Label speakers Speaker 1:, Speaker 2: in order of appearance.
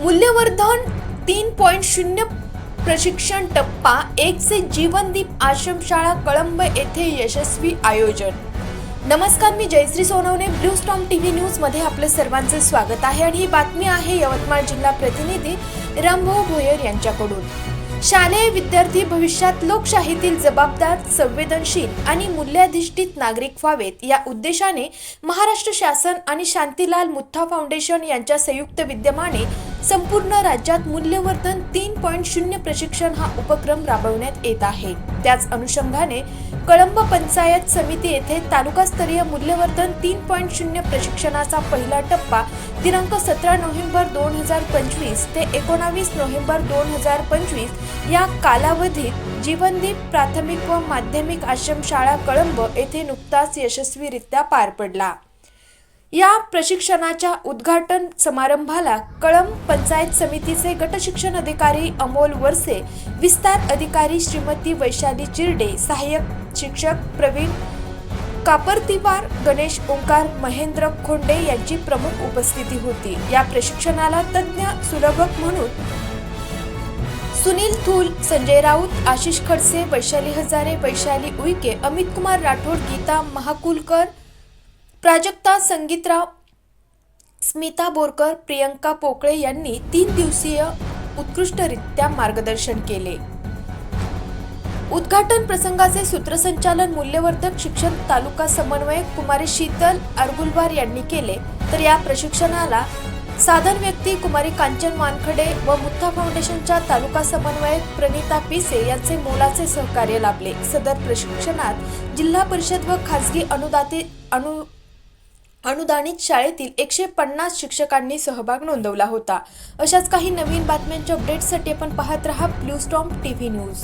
Speaker 1: मूल्यवर्धन तीन पॉईंट शून्य प्रशिक्षण टप्पा एकचे जीवनदीप आश्रमशाळा कळंब येथे यशस्वी आयोजन. नमस्कार मी Jayashree Sonawane blue storm T V न्यूजमध्ये आपलं सर्वांचे स्वागत आहे. आणि ही बातमी आहे यवतमाळ जिल्हा प्रतिनिधी रामभाऊ भोयर यांच्याकडून. शालेय विद्यार्थी भविष्यात लोकशाहीतील जबाबदार संवेदनशील आणि मूल्याधिष्ठित नागरिक व्हावेत. या उद्देशाने महाराष्ट्र शासन आणि शांतीलाल मुथ्था फाउंडेशन यांच्या संयुक्त विद्यमाने संपूर्ण राज्यात मूल्यवर्धन तीन पॉईंट शून्य प्रशिक्षण हा उपक्रम राबवण्यात येत आहे. त्याच अनुषंगाने कळंब पंचायत समिती येथे तालुकास्तरीय मूल्यवर्धन तीन पॉईंट शून्य प्रशिक्षणाचा पहिला टप्पा दिनांक सतरा नोव्हेंबर दोन हजार पंचवीस ते एकोणावीस नोव्हेंबर दोन हजार पंचवीस या कालावधीत जीवनदीप प्राथमिक व माध्यमिक आश्रमशाळा कळंब येथे नुकताच यशस्वीरित्या पार पडला. या प्रशिक्षणाच्या उद्घाटन समारंभाला कळंब पंचायत समितीचे गटशिक्षण अधिकारी अमोल वरसे विस्तार अधिकारी श्रीमती वैशाली चिरडे सहाय्यक शिक्षक प्रवीण कापरतीवार गणेश ओंकार महेंद्र खोंडे यांची प्रमुख उपस्थिती होती. या प्रशिक्षणाला तज्ज्ञ सुलभक म्हणून सुनील थूल संजय राऊत आशिष खडसे वैशाली हजारे वैशाली उईके अमित कुमार राठोड गीता महाकुलकर प्राजक्ता संगीतराव स्मिता बोरकर प्रियंका पोकळे यांनी तीन दिवसीय उत्कृष्टरित्या मार्गदर्शन केले. उद्घाटन प्रसंगाचे सूत्रसंचालन मूल्यवर्धक शिक्षण तालुका समन्वयक कुमारी शीतल अरगुलवार यांनी केले. तर या प्रशिक्षणाला साधन व्यक्ती कुमारी कांचन वानखडे व मुत्था फाउंडेशनच्या तालुका समन्वयक प्रणिता पिसे यांचे मोलाचे सहकार्य लाभले. सदर प्रशिक्षणात जिल्हा परिषद व खासगी अनुदाते अनु अनुदानित शाळेतील एकशे पन्नास शिक्षकांनी सहभाग नोंदवला होता. अशाच काही नवीन बातम्यांच्या अपडेट्ससाठी आपण पाहत रहा ब्लू स्टॉम टीव्ही न्यूज